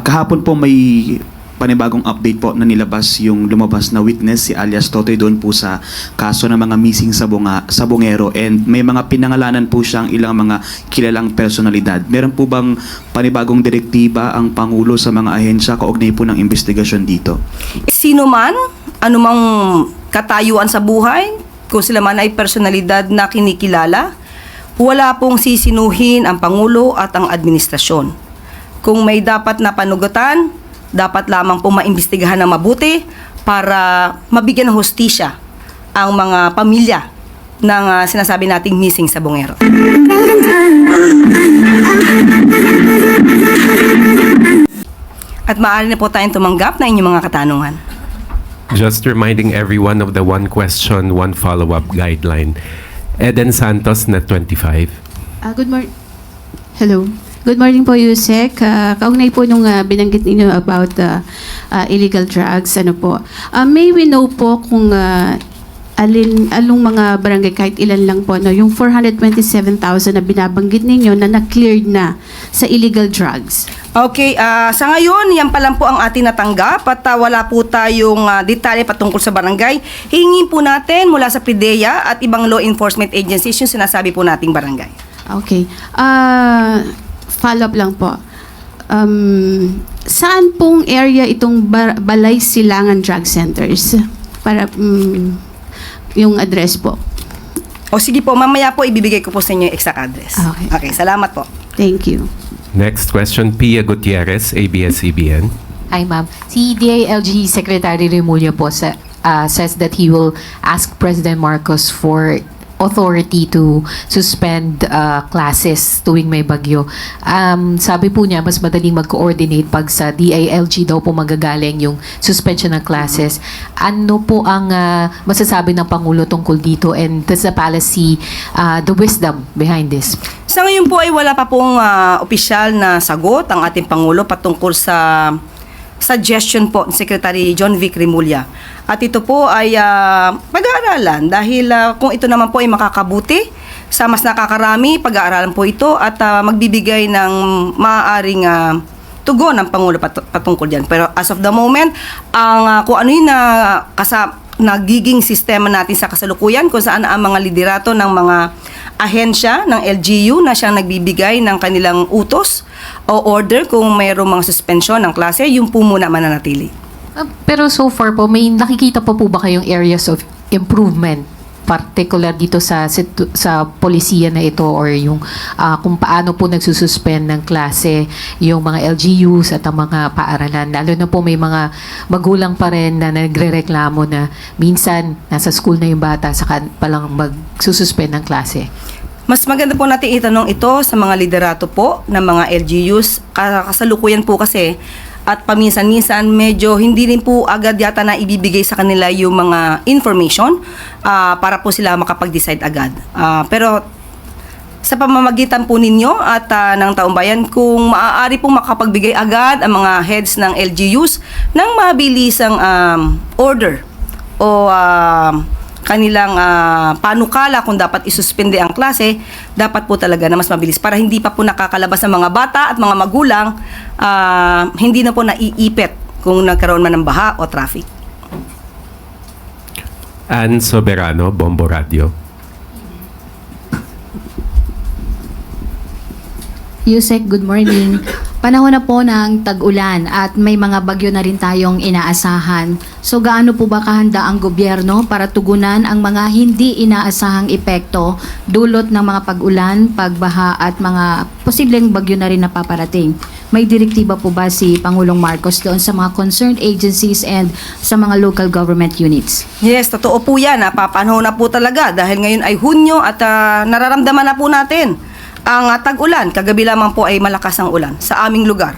Kahapon po may panibagong update po na nilabas yung lumabas na witness si alias Totoy doon po sa kaso ng mga missing sa, bunga, sa bungero and may mga pinangalanan po siyang ilang mga kilalang personalidad. Meron po bang panibagong direktiba ang Pangulo sa mga ahensya kaugnay po ng investigasyon dito? Sino man, anumang katayuan sa buhay, kung sila man ay personalidad na kinikilala, wala pong sisinuhin ang Pangulo at ang administrasyon. Kung may dapat na panugatan, dapat lamang pong maimbestigahan ng mabuti para mabigyan ng hustisya ang mga pamilya ng ah, sinasabi nating missing sa bungero. At maaari na po tayong tumanggap na inyong mga katanungan. Just reminding everyone of the one question, one follow-up guideline. Eden Santos, Net 25. Ah, good morning. Hello. Good morning po, Yusek. Uh, kaugnay po nung ah, binanggit ninyo about ah, ah, illegal drugs, ano po. Ah, may we know po kung ah, alin, along mga barangay, kahit ilan lang po, no, yung 427,000 na binabanggit ninyo na na-cleared na sa illegal drugs. Okay, ah, sa ngayon, yan pa lang po ang ating natanggap at ah, wala po tayong ah, detalye patungkol sa barangay. Hingin po natin mula sa PIDEA at ibang law enforcement agencies yung sinasabi po nating barangay. Okay. Ah, follow-up lang po. Um, saan pong area itong Balay Silangan Drug Centers? Para mm, yung address po. O sige po, mamaya po ibibigay ko po sa inyo yung exact address. Okay. Okay, salamat po. Thank you. Next question, Pia Gutierrez, ABS-CBN. Hi, ma'am. Si DILG Secretary Remulla po sa, uh, says that he will ask President Marcos for authority to suspend uh, classes tuwing may bagyo. Um, sabi po niya, mas madaling mag-coordinate pag sa DILG daw po magagaling yung suspension ng classes. Ano po ang uh, masasabi ng Pangulo tungkol dito and the policy, uh, the wisdom behind this? Sa ngayon po ay wala pa pong ah, opisyal na sagot ang ating Pangulo patungkol sa suggestion po ni Secretary John Vic Rimulya. At ito po ay ah, pag-aaralan dahil ah, kung ito naman po ay makakabuti sa mas nakakarami, pag-aaralan po ito at ah, magbibigay ng maaaring ah, tugon ng Pangulo pat- patungkol dyan. Pero as of the moment, ang ah, kung ano yung na, kasa, nagiging sistema natin sa kasalukuyan kung saan ang mga liderato ng mga ahensya ng LGU na siyang nagbibigay ng kanilang utos o order kung mayroong mga suspension ng klase, yung po muna mananatili. Uh, pero so far po, may nakikita po po ba kayong areas of improvement particular dito sa sa polisiya na ito or yung ah, kung paano po nagsususpend ng klase yung mga LGUs at ang mga paaralan lalo na po may mga magulang pa rin na nagrereklamo na minsan nasa school na yung bata saka palang magsususpend ng klase Mas maganda po natin itanong ito sa mga liderato po ng mga LGUs. Ka- Kasalukuyan po kasi at paminsan-minsan medyo hindi rin po agad yata na ibibigay sa kanila yung mga information ah, para po sila makapag-decide agad. Ah, pero sa pamamagitan po ninyo at ah, ng taong bayan kung maaari pong makapagbigay agad ang mga heads ng LGUs ng mabilisang um, order o um, kanilang ah, panukala kung dapat isuspende ang klase, dapat po talaga na mas mabilis para hindi pa po nakakalabas ang mga bata at mga magulang, ah, hindi na po naiipit kung nagkaroon man ng baha o traffic. Ann Soberano, Bombo Radio. Yusek, good morning. Panahon na po ng tag-ulan at may mga bagyo na rin tayong inaasahan. So gaano po ba kahanda ang gobyerno para tugunan ang mga hindi inaasahang epekto dulot ng mga pag-ulan, pagbaha at mga posibleng bagyo na rin napaparating? May direktiba po ba si Pangulong Marcos doon sa mga concerned agencies and sa mga local government units? Yes, totoo po yan. Napapanahon na po talaga dahil ngayon ay Hunyo at ah, nararamdaman na po natin ang ah, tag-ulan. Kagabi lamang po ay malakas ang ulan sa aming lugar.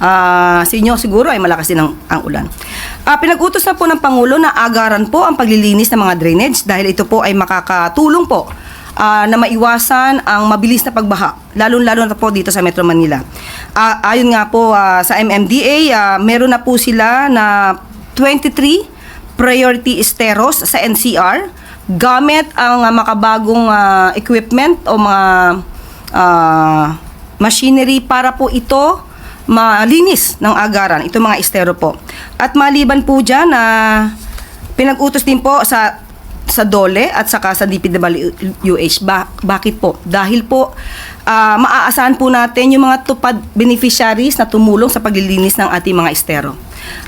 Ah, sa inyo siguro ay malakas din ang, ang ulan. Ah, pinag-utos na po ng Pangulo na agaran po ang paglilinis ng mga drainage dahil ito po ay makakatulong po ah, na maiwasan ang mabilis na pagbaha, lalo-lalo na po dito sa Metro Manila. Ah, ayon nga po ah, sa MMDA, ah, meron na po sila na 23 priority esteros sa NCR gamit ang ah, makabagong ah, equipment o mga ah, machinery para po ito malinis ng agaran, itong mga estero po. At maliban po dyan na pinag-utos din po sa sa DOLE at saka sa DPWH. Ba- bakit po? Dahil po ah, maaasahan po natin yung mga tupad beneficiaries na tumulong sa paglilinis ng ating mga estero.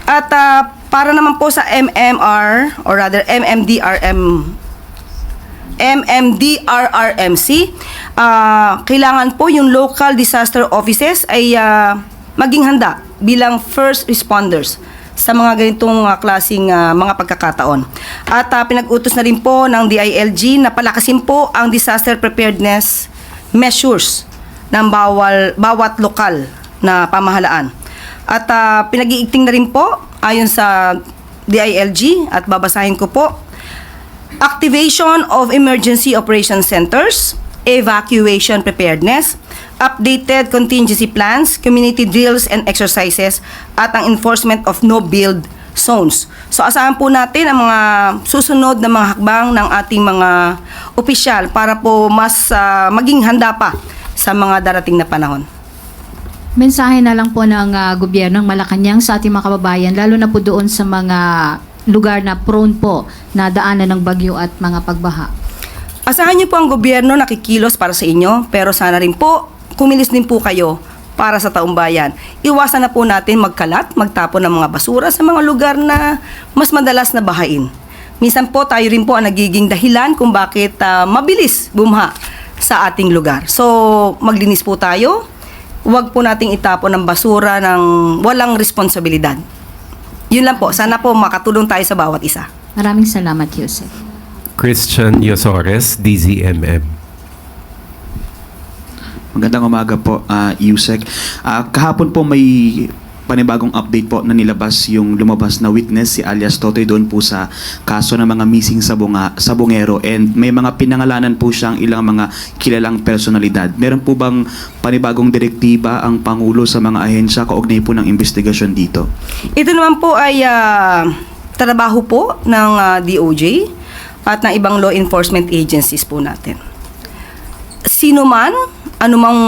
At ah, para naman po sa MMR or rather MMDRM MMDRRMC, ah, kailangan po yung local disaster offices ay ah, maging handa bilang first responders sa mga ganitong ah, klaseng ah, mga pagkakataon. At ah, pinag-utos na rin po ng DILG na palakasin po ang disaster preparedness measures ng bawal, bawat lokal na pamahalaan. At ah, pinag-iigting na rin po ayon sa DILG at babasahin ko po activation of emergency operation centers, evacuation preparedness, updated contingency plans, community drills and exercises, at ang enforcement of no-build zones. So asahan po natin ang mga susunod na mga hakbang ng ating mga opisyal para po mas ah, maging handa pa sa mga darating na panahon. Mensahe na lang po ng ah, gobyerno ng Malacanang sa ating mga kababayan, lalo na po doon sa mga lugar na prone po na daanan ng bagyo at mga pagbaha. Asahan niyo po ang gobyerno nakikilos para sa inyo, pero sana rin po kumilos din po kayo para sa taong bayan. Iwasan na po natin magkalat, magtapon ng mga basura sa mga lugar na mas madalas na bahain. Minsan po tayo rin po ang nagiging dahilan kung bakit ah, mabilis bumha sa ating lugar. So, maglinis po tayo. Huwag po nating itapon ng basura ng walang responsibilidad. Yun lang po. Sana po makatulong tayo sa bawat isa. Maraming salamat, Yusek. Christian Yosores, DZMM. Magandang umaga po, uh, Yusek. Ah, kahapon po may panibagong update po na nilabas yung lumabas na witness si alias Totoy doon po sa kaso ng mga missing sa, bunga, sa Bungero and may mga pinangalanan po siyang ilang mga kilalang personalidad. Meron po bang panibagong direktiba ang Pangulo sa mga ahensya kaugnay po ng investigasyon dito? Ito naman po ay ah, trabaho po ng ah, DOJ at ng ibang law enforcement agencies po natin. Sino man, anumang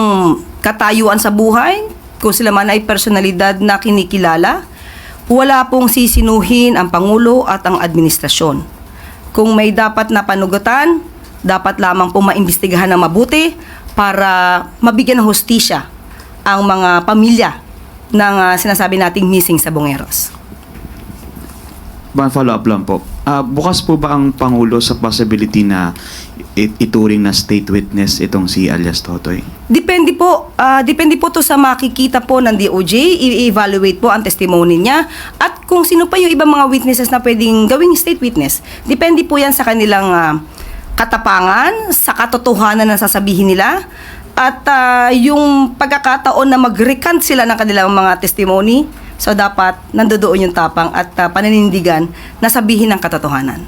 katayuan sa buhay, kung sila man ay personalidad na kinikilala, wala pong sisinuhin ang Pangulo at ang administrasyon. Kung may dapat na panugutan, dapat lamang po maimbestigahan ng mabuti para mabigyan ng hostisya ang mga pamilya ng ah, sinasabi nating missing sa Bungeros. One follow-up lang po. Ah, bukas po ba ang Pangulo sa possibility na it- ituring na state witness itong si alias Totoy? Depende po, ah, depende po to sa makikita po ng DOJ, i-evaluate po ang testimony niya at kung sino pa yung ibang mga witnesses na pwedeng gawing state witness. Depende po yan sa kanilang ah, katapangan, sa katotohanan na sasabihin nila at ah, yung pagkakataon na mag-recant sila ng kanilang mga testimony. So dapat nandoon yung tapang at ah, paninindigan na sabihin ang katotohanan.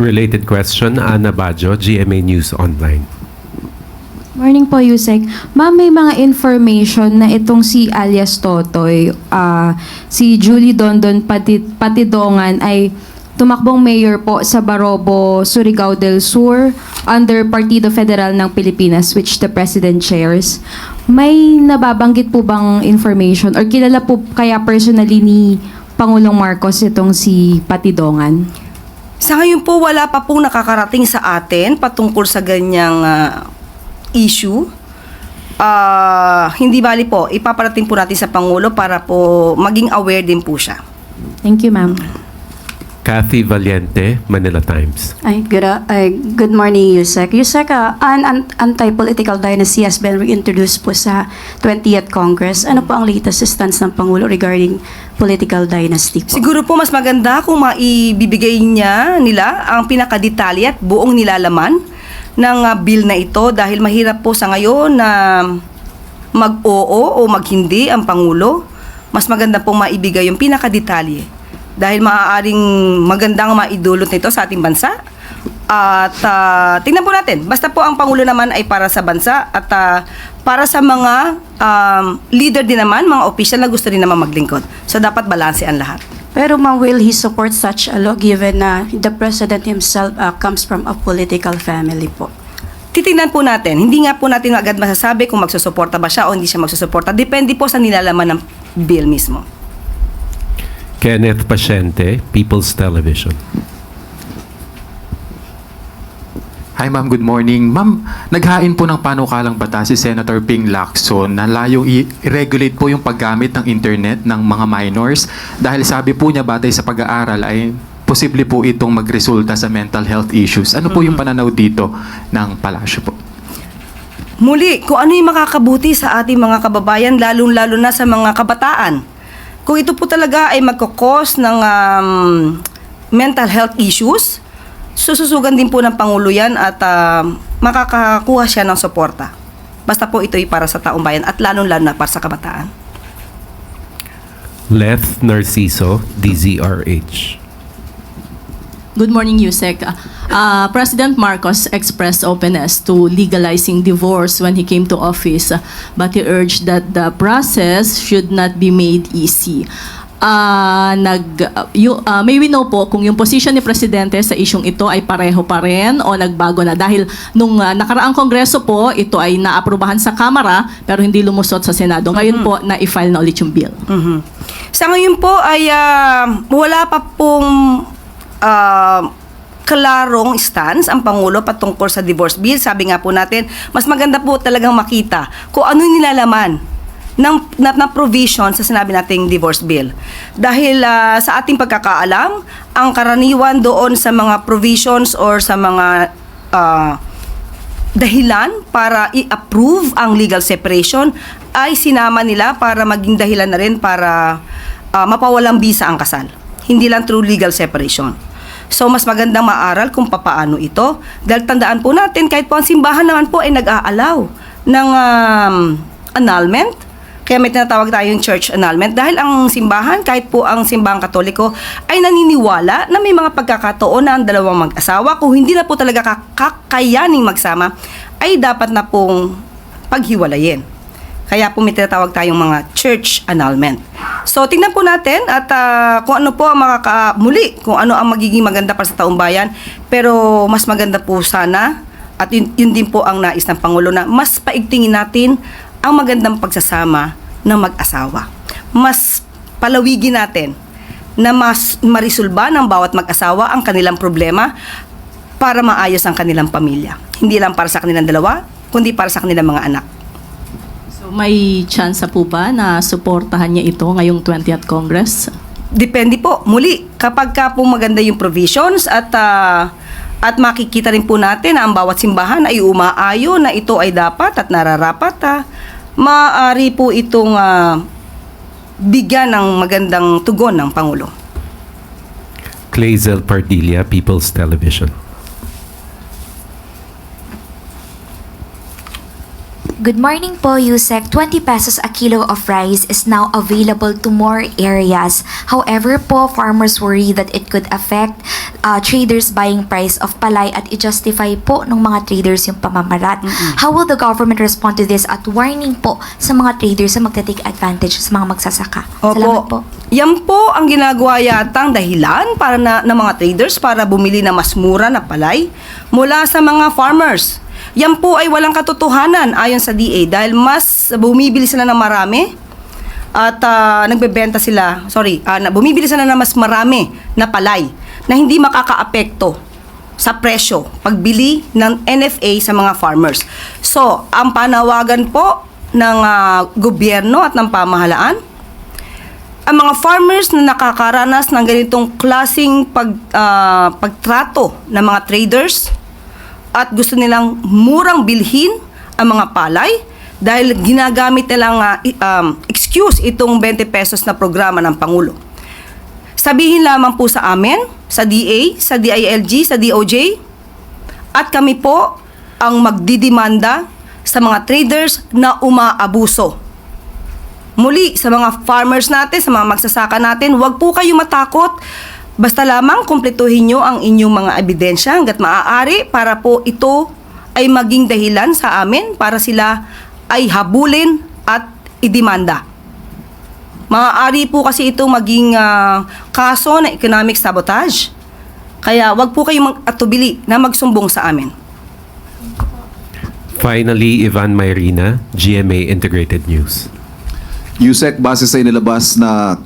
Related question, Ana Bajo, GMA News Online. Morning po, Yusek. Ma'am, may mga information na itong si alias Totoy, ah, si Julie Dondon Pati- Patidongan ay tumakbong mayor po sa Barobo, Surigao del Sur under Partido Federal ng Pilipinas which the President chairs. May nababanggit po bang information or kilala po kaya personally ni Pangulong Marcos itong si Patidongan? Sa ngayon po, wala pa pong nakakarating sa atin patungkol sa ganyang ah, issue. Ah, hindi bali po, ipaparating po natin sa Pangulo para po maging aware din po siya. Thank you, ma'am. Kathy Valiente, Manila Times. Ay, good, uh, ay, good morning, Yusek. Yusek, uh, an, an anti-political dynasty has been reintroduced po sa 20th Congress. Ano po ang latest stance ng Pangulo regarding political dynasty po? Siguro po mas maganda kung maibibigay niya nila ang pinakadetalye at buong nilalaman ng ah, bill na ito dahil mahirap po sa ngayon na mag-oo o mag-hindi ang Pangulo. Mas maganda pong maibigay yung pinakadetalye dahil maaaring magandang maidulot nito sa ating bansa. At ah, tingnan po natin, basta po ang Pangulo naman ay para sa bansa at ah, para sa mga um, leader din naman, mga official na gusto rin naman maglingkod. So dapat balanse ang lahat. Pero ma'am, will he support such a law given na the President himself uh, comes from a political family po? titingnan po natin. Hindi nga po natin agad masasabi kung magsusuporta ba siya o hindi siya magsusuporta. Depende po sa nilalaman ng bill mismo. Kenneth Pasyente, People's Television. Hi ma'am, good morning. Ma'am, naghain po ng panukalang batas si Senator Ping Lacson na layong i-regulate po yung paggamit ng internet ng mga minors dahil sabi po niya batay sa pag-aaral ay posible po itong magresulta sa mental health issues. Ano po yung pananaw dito ng palasyo po? Muli, kung ano yung makakabuti sa ating mga kababayan, lalong-lalo na sa mga kabataan. Kung ito po talaga ay magkakos ng um, mental health issues, sususugan din po ng Pangulo yan at ah, makakakuha siya ng suporta. Basta po ito'y para sa taong bayan at lalong-lalo na para sa kabataan. Leth Narciso, DZRH. Good morning, Yusek. Uh, President Marcos expressed openness to legalizing divorce when he came to office, uh, but he urged that the process should not be made easy. Uh, nag, uh, yu- uh, may we know po kung yung position ni Presidente sa isyong ito ay pareho pa rin o nagbago na dahil nung uh, nakaraang kongreso po ito ay naaprubahan sa Kamara pero hindi lumusot sa Senado. Ngayon po na i-file na ulit yung bill. Mhm. Sa ngayon po ay ah, wala pa pong ah, klarong stance ang Pangulo patungkol sa divorce bill. Sabi nga po natin, mas maganda po talagang makita kung ano nilalaman ng, na, na provision sa sinabi nating divorce bill. Dahil ah, sa ating pagkakaalam, ang karaniwan doon sa mga provisions or sa mga ah, dahilan para i-approve ang legal separation ay sinama nila para maging dahilan na rin para ah, mapawalang bisa ang kasal. Hindi lang through legal separation. So, mas magandang maaral kung papaano ito. Dahil tandaan po natin, kahit po ang simbahan naman po ay nag-aalaw ng um, annulment. Kaya may tinatawag tayong church annulment. Dahil ang simbahan, kahit po ang simbahang katoliko, ay naniniwala na may mga pagkakataon na ang dalawang mag-asawa, kung hindi na po talaga kak- kakayaning magsama, ay dapat na pong paghiwalayin. Kaya po may tinatawag tayong mga church annulment. So, tingnan po natin at ah, kung ano po ang makaka... Muli, kung ano ang magiging maganda para sa taong bayan. Pero mas maganda po sana, at yun, yun din po ang nais ng Pangulo na mas paigtingin natin ang magandang pagsasama ng mag-asawa. Mas palawigin natin na mas marisulba ng bawat mag-asawa ang kanilang problema para maayos ang kanilang pamilya. Hindi lang para sa kanilang dalawa, kundi para sa kanilang mga anak. May chance po ba na suportahan niya ito ngayong 20th Congress? Depende po. Muli, kapag ka po maganda yung provisions at ah, at makikita rin po natin na ang bawat simbahan ay umaayo na ito ay dapat at nararapat, ah, maaari po itong ah, bigyan ng magandang tugon ng Pangulo. Clazel Pardilla, People's Television. Good morning po, Yusek. 20 pesos a kilo of rice is now available to more areas. However po, farmers worry that it could affect uh, traders buying price of palay at i-justify po ng mga traders yung pamamarat. How will the government respond to this at warning po sa mga traders na magta-take advantage sa mga magsasaka? Salamat po. Yan po ang ginagawa yatang dahilan para na, ng mga traders para bumili na mas mura na palay mula sa mga farmers. Yan po ay walang katotohanan ayon sa DA dahil mas bumibili sila ng marami at ah, nagbebenta sila, sorry, na- bumibili sila ng mas marami na palay na hindi makakaapekto sa presyo pagbili ng NFA sa mga farmers. So, ang panawagan po ng ah, gobyerno at ng pamahalaan ang mga farmers na nakakaranas ng ganitong klasing pag, ah, pagtrato ng mga traders at gusto nilang murang bilhin ang mga palay dahil ginagamit nilang i- um, excuse itong 20 pesos na programa ng Pangulo. Sabihin lamang po sa amin, sa DA, sa DILG, sa DOJ, at kami po ang magdidimanda sa mga traders na umaabuso Muli, sa mga farmers natin, sa mga magsasaka natin, huwag po kayo matakot. Basta lamang kumpletuhin nyo ang inyong mga ebidensya hanggat maaari para po ito ay maging dahilan sa amin para sila ay habulin at idemanda. Maaari po kasi ito maging ah, kaso na economic sabotage. Kaya wag po kayong atubili na magsumbong sa amin. Finally, Ivan Mayrina, GMA Integrated News. USEC, base sa inilabas na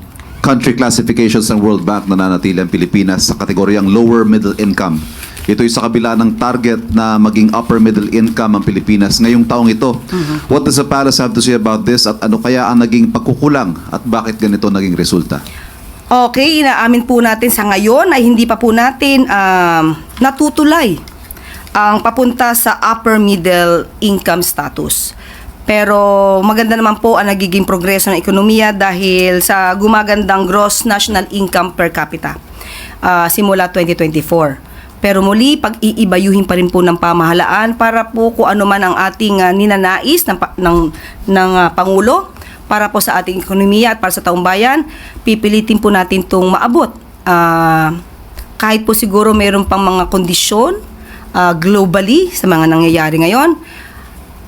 country classifications ng World Bank na nanatili ang Pilipinas sa kategoryang lower middle income. Ito'y sa kabila ng target na maging upper middle income ang Pilipinas ngayong taong ito. What does the palace have to say about this at ano kaya ang naging pagkukulang at bakit ganito naging resulta? Okay, inaamin po natin sa ngayon ay hindi pa po natin um, natutulay ang papunta sa upper middle income status. Pero maganda naman po ang nagiging progreso ng ekonomiya dahil sa gumagandang gross national income per capita ah, simula 2024. Pero muli, pag-iibayuhin pa rin po ng pamahalaan para po kung ano man ang ating ah, ninanais ng, ng, ng ah, Pangulo para po sa ating ekonomiya at para sa taong bayan, pipilitin po natin itong maabot. Ah, kahit po siguro mayroon pang mga kondisyon ah, globally sa mga nangyayari ngayon,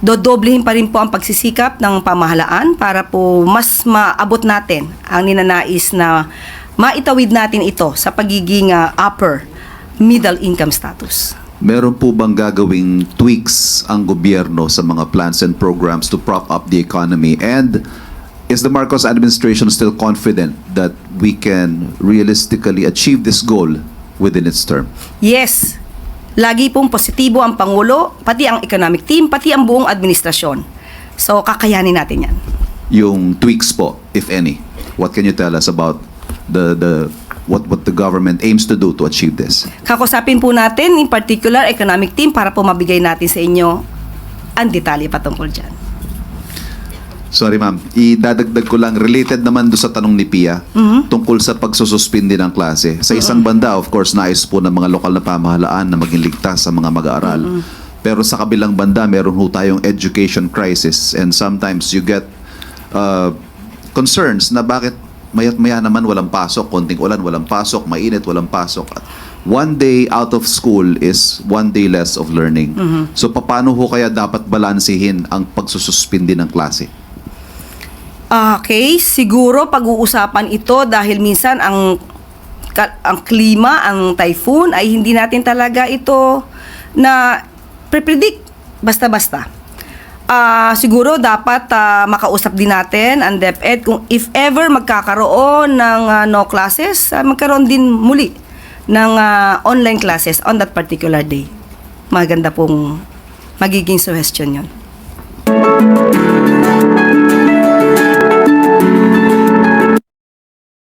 dodoblehin pa rin po ang pagsisikap ng pamahalaan para po mas maabot natin ang ninanais na maitawid natin ito sa pagiging ah, upper middle income status. Meron po bang gagawing tweaks ang gobyerno sa mga plans and programs to prop up the economy? And is the Marcos administration still confident that we can realistically achieve this goal within its term? Yes, lagi pong positibo ang Pangulo, pati ang economic team, pati ang buong administrasyon. So, kakayanin natin yan. Yung tweaks po, if any. What can you tell us about the the what what the government aims to do to achieve this? Kakusapin po natin, in particular, economic team, para po mabigay natin sa inyo ang detalye patungkol dyan. Sorry ma'am, idadagdag ko lang related naman do sa tanong ni Pia tungkol sa pagsususpindi ng klase. Sa isang banda, of course, nais po ng mga lokal na pamahalaan na maging ligtas sa mga mag-aaral. Pero sa kabilang banda, meron ho tayong education crisis and sometimes you get uh, concerns na bakit mayat maya naman walang pasok, konting ulan, walang pasok, mainit, walang pasok. At one day out of school is one day less of learning. So paano ho kaya dapat balansehin ang pagsususpindi ng klase? Okay, siguro pag-uusapan ito dahil minsan ang ang klima, ang typhoon ay hindi natin talaga ito na pre-predict basta-basta. Ah, siguro dapat ah, makausap din natin ang DepEd kung if ever magkakaroon ng ah, no classes, ah, magkaroon din muli ng ah, online classes on that particular day. Maganda pong magiging suggestion 'yon.